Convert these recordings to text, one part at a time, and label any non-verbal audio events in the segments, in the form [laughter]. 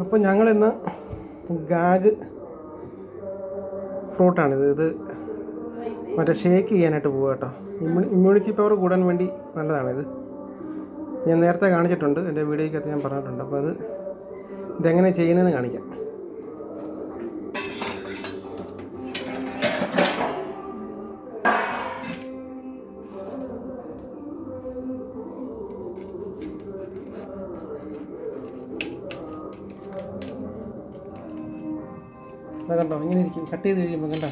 അപ്പോൾ ഞങ്ങളിന്ന് ഗാഗ് ഫ്രൂട്ടാണിത്. ഇത് മറ്റേ ഷേക്ക് ചെയ്യാനായിട്ട് പോവുക കേട്ടോ. ഇമ്മ്യൂണിറ്റി പവർ കൂടാൻ വേണ്ടി നല്ലതാണിത്. ഞാൻ നേരത്തെ കാണിച്ചിട്ടുണ്ട്. എന്റെ വീഡിയോയ്ക്കകത്ത് ഞാൻ പറഞ്ഞിട്ടുണ്ട്. അപ്പോൾ അത് ഇതെങ്ങനെ ചെയ്യുന്നതെന്ന് കാണിക്കാം. ഇതാ കണ്ടോ ഇങ്ങനെ ഇരിക്കും. കട്ട് ചെയ്ത് കഴിയുമ്പോൾ കണ്ടോ?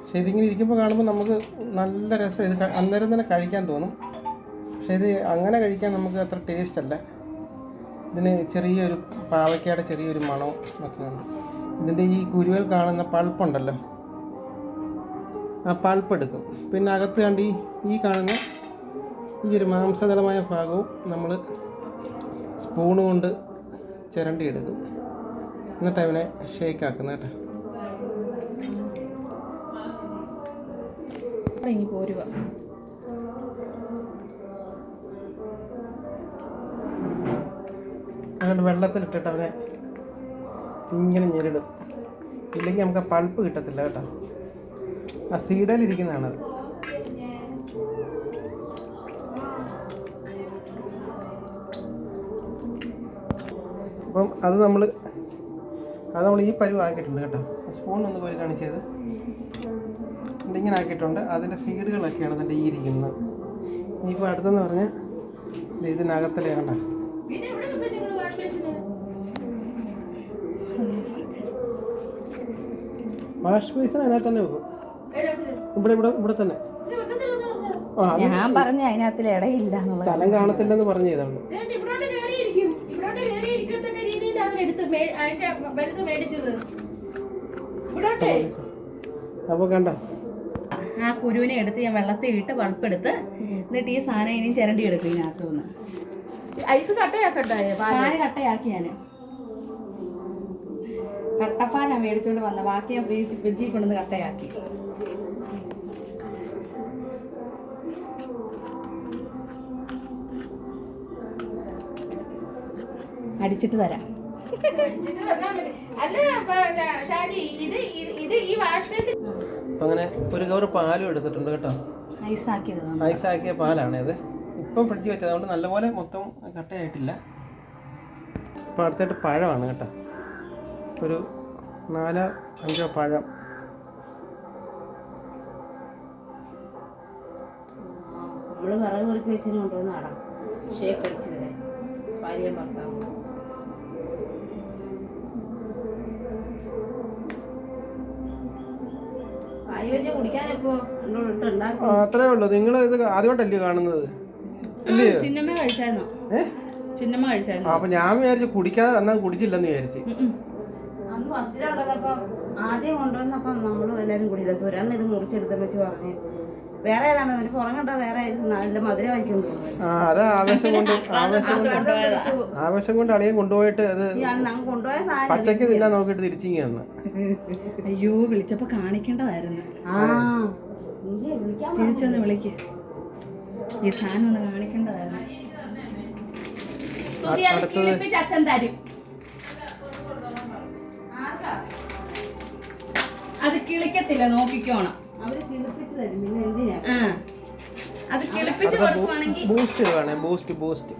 പക്ഷേ ഇതിങ്ങനെ ഇരിക്കുമ്പോൾ കാണുമ്പോൾ നമുക്ക് നല്ല രസം. ഇത് അന്നേരം തന്നെ കഴിക്കാൻ തോന്നും. പക്ഷേ ഇത് അങ്ങനെ കഴിക്കാൻ നമുക്ക് അത്ര ടേസ്റ്റ് അല്ല. ഇതിന് ചെറിയൊരു പാവയ്ക്കയുടെ ചെറിയൊരു മണവും ഉണ്ട്. ഇതിന്റെ ഈ കുരുവൽ കാണുന്ന പൾപ്പുണ്ടല്ലോ. ആ പൾപ്പ് എടുക്കും. പിന്നെ അകത്ത് കണ്ട് ഈ ഈ കാണുന്ന ഈ ഒരു മാംസതലമായ ഭാഗവും നമ്മൾ സ്പൂൺ കൊണ്ട് ചിരണ്ടി എടുക്കും. എന്നിട്ട് അവനെ ഷേക്ക് ആക്കുന്ന കേട്ടോ പോരുക. അതുകൊണ്ട് വെള്ളത്തിലിട്ടിട്ട് അവനെ ഇങ്ങനെ ഞെരിടും. ഇല്ലെങ്കിൽ നമുക്ക് ആ പൾപ്പ് കിട്ടത്തില്ല കേട്ടോ. ആ സീഡയിലിരിക്കുന്നതാണത് അപ്പം അത് നമ്മൾ അത് നമ്മൾ ഈ പരുവ് ആക്കിയിട്ടുണ്ട് കേട്ടോ. സ്പൂൺ ഒന്ന് പോയി കാണിച്ചത്. ഇങ്ങനെ ആക്കിയിട്ടുണ്ട്. അതിന്റെ സീഡുകളൊക്കെയാണ് അതിന്റെ ഈ ഇരിക്കുന്നത്. ഇനിയിപ്പോൾ അടുത്തെന്ന് പറഞ്ഞാൽ ഇതിനകത്തിലെ കണ്ട. വാഷ് ബേസിന് അതിനകത്ത് തന്നെ വെക്കും. ഇവിടെ ഇവിടെ ഇവിടെ തന്നെ. ആ ഞാൻ പറഞ്ഞു അതിനകത്തിൽ ഇടയില്ല സ്ഥലം കാണത്തില്ലെന്ന് പറഞ്ഞു ചെയ്താണ് ഇവിടോട്ട് കയറിയിരിക്കും ഇവിടോട്ട് കയറിയിരിക്കത്തക്ക രീതിയിൽ അവൻ എടുത്ത് മേ- അതിന്റെ വലുത് മേടിച്ചത്. ഇവിടോട്ടെ അപ്പോൾ കണ്ട? ആ കുരുവിനെ എടുത്ത് ഞാൻ വെള്ളത്തിൽ ഇട്ട് വളപ്പെടുത്ത് എന്നിട്ട് ഈ സാധനം ഇനിയും ചിരണ്ടി എടുക്കും ഇതിനകത്ത് നിന്ന് ഐസ് കട്ടയാക്കട്ടെ പാൽ? കട്ടയാക്കി ഞാൻ കട്ടപ്പാലാണ് മേടിച്ചുകൊണ്ട് വന്ന. ബാക്കി ഞാൻ ഫ്രീ- ഫ്രിഡ്ജിൽ കൊണ്ടുവന്ന് കട്ടയാക്കി. അടിച്ചിട്ട് തരാം. അങ്ങനെ ഒരു കവർ പാലും എടുത്തിട്ടുണ്ട് കേട്ടോ. ഐസാക്കിയ പാലാണ് ഇത്. ഇപ്പം ഫ്രിഡ്ജ് വെച്ചത്. അതുകൊണ്ട് നല്ലപോലെ മൊത്തം കട്ടയായിട്ടില്ല. ഇപ്പം അടുത്തായിട്ട് പഴമാണ് കേട്ടോ. ഒരു നാലോ അഞ്ചോ പഴം. നമ്മൾ വിറക് പെറുക്കി വെച്ചതിന് കൊണ്ടുവന്ന് നടാം. ഷേപ്പ് അടിച്ചു ഭാര്യ ഭാര്യയും ഭർത്താവും അത്രേ ഉള്ളൂ. നിങ്ങൾ ഇത് ആദ്യമായിട്ടല്ലേ കാണുന്നത്? അപ്പൊ ഞാൻ വിചാരിച്ചു കുടിക്കാതെ എന്നാൽ കുടിച്ചില്ലെന്ന് വിചാരിച്ചു. ആദ്യം കൊണ്ടുവന്നപ്പോ നമ്മളും എല്ലാരും കുടിച്ചു ഒരാളിത് ഇത് വെച്ച് പറഞ്ഞ് വേറെ ഏതാണ്? അവന് പുറം വേറെ നല്ല മധുരമായിരിക്കും ആ അത് ആവേശം കൊണ്ട് [laughs] ആവേശം കൊണ്ട്. ആവേശം കൊണ്ട് കൊണ്ടുപോയിട്ട് അത് കൊണ്ടുപോയ പച്ചയ്ക്ക് തിന്നാൻ നോക്കിയിട്ട് തിരിച്ചിങ്ങി വന്ന് അയ്യോ വിളിച്ചപ്പോ കാണിക്കേണ്ടതായിരുന്നു. ആ തിരിച്ചൊന്ന് വിളിക്ക്. ഈ സാധനം ഒന്ന് കാണിക്കേണ്ടതായിരുന്നു. അത് കിളിക്കത്തില്ല നോക്കിക്കോണം. അത് കിളിപ്പിച്ച് കൊടുക്കുവാണെങ്കിൽ ബൂസ്റ്റ് വേണേ ബൂസ്റ്റ് ബൂസ്റ്റ്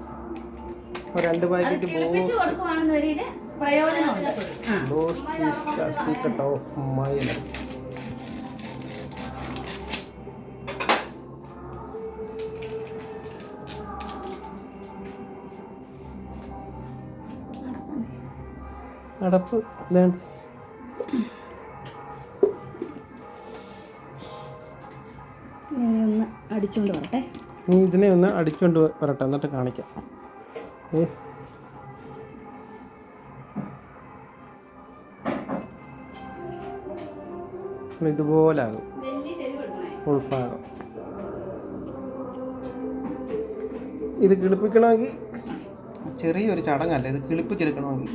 ഒരു രണ്ട് അത് പാക്കറ്റ് കിളിപ്പിച്ച് കൊടുക്കുവാണെന്ന് വരിയിൽ പ്രയോജനമുണ്ട്. ആ. Boost secret of my life അടപ്പ്. ഇതാണ് ഒന്ന് അടിച്ചുകൊണ്ട് വരട്ടെ. ഇതിനെ ഒന്ന് അടിച്ചുകൊണ്ട് വരട്ടെ എന്നിട്ട് കാണിക്കാം. ഏ. ഇതുപോലെ ഇത് കിളിപ്പിക്കണമെങ്കിൽ ചെറിയൊരു ചടങ്ങല്ല ഇത് കിളിപ്പിച്ചെടുക്കണമെങ്കിൽ.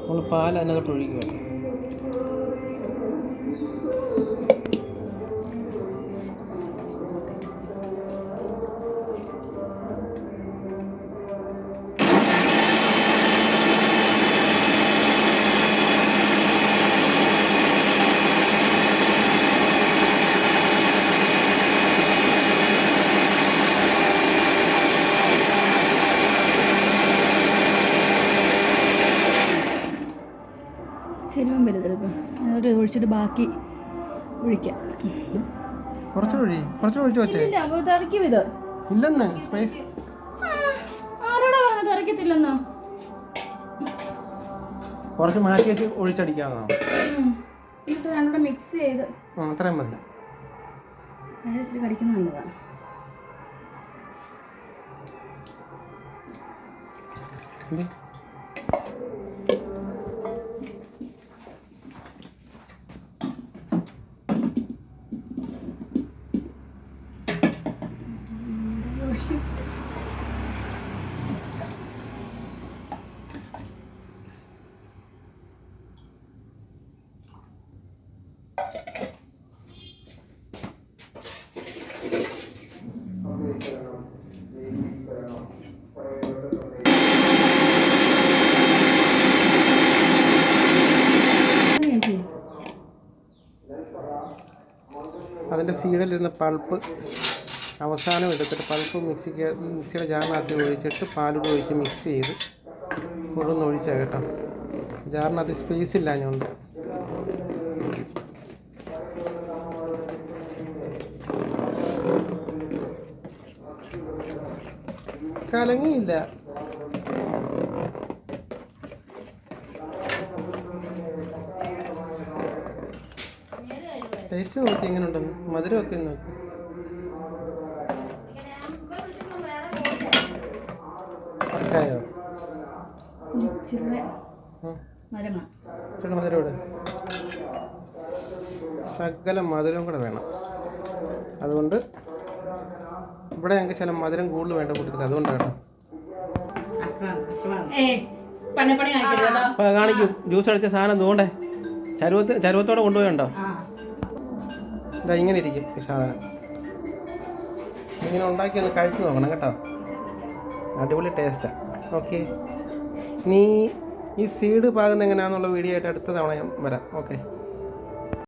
നമ്മൾ പാൽ അതിനകത്ത് ഒഴിക്കുക ചെരുവം വലുതെടുക്കും അതോട്ട് ഒഴിച്ചിട്ട് ബാക്കി ഒഴിക്കാം. കുറച്ചുകൂടി കുറച്ചുകൂടി ഇല്ല അപ്പോൾ തറയ്ക്കും ഇത്. ഇല്ലെന്ന് സ്പേസ്. ആ, ആരോടാ പറഞ്ഞത് തറയ്ക്കത്തില്ലെന്നോ കുറച്ച് മാറ്റി വെച്ച്. എന്നിട്ട് രണ്ടുകൂടെ മിക്സ് ചെയ്ത്. അത്രയും മതി. മഴ വെച്ചിട്ട് കടിക്കുന്നത് നല്ലതാണ് ഇത് അതിന്റെ സീഡിലിരുന്ന പൾപ്പ് അവസാനം എടുത്തിട്ട് പൾപ്പ് മിക്സിക്ക് മിക്സിയുടെ ജാറിനകത്ത് ഒഴിച്ചിട്ട് പാലൂടെ ഒഴിച്ച് മിക്സ് ചെയ്ത് കൂടുതൽ ഒഴിച്ചാൽ കേട്ടോ. ജാറിനകത്ത് സ്പേസ് ഇല്ലാഞ്ഞുകൊണ്ട് കലങ്ങിയില്ല. ടേസ്റ്റ് നോക്കി എങ്ങനെ ഉണ്ടെന്ന് മധുരമൊക്കെ നോക്കി. ഇച്ചിരി ഉം. മധുരം ഇട് ശകലം മധുരം കൂടെ വേണം. അതുകൊണ്ട് ഇവിടെ ഞങ്ങൾക്ക് ചില മധുരം കൂടുതൽ വേണ്ട കൂട്ടത്തിൽ അതുകൊണ്ടാണ് കാണിക്കും. ജ്യൂസ് അടിച്ച സാധനം തോണ്ടേ ചരുവത്ത് ചരുവത്തോടെ കൊണ്ടുപോയണ്ടോ ഇതാ ഇങ്ങനെ ഇരിക്കും ഈ സാധനം. ഇങ്ങനെ ഉണ്ടാക്കി ഒന്ന് കഴിച്ചു നോക്കണം കേട്ടോ. അടിപൊളി ടേസ്റ്റാണ് ഓക്കെ നീ ഈ സീഡ് പാകുന്ന എങ്ങനെയാണെന്നുള്ള വീഡിയോ ആയിട്ട് അടുത്ത തവണ ഞാൻ വരാം. ഓക്കെ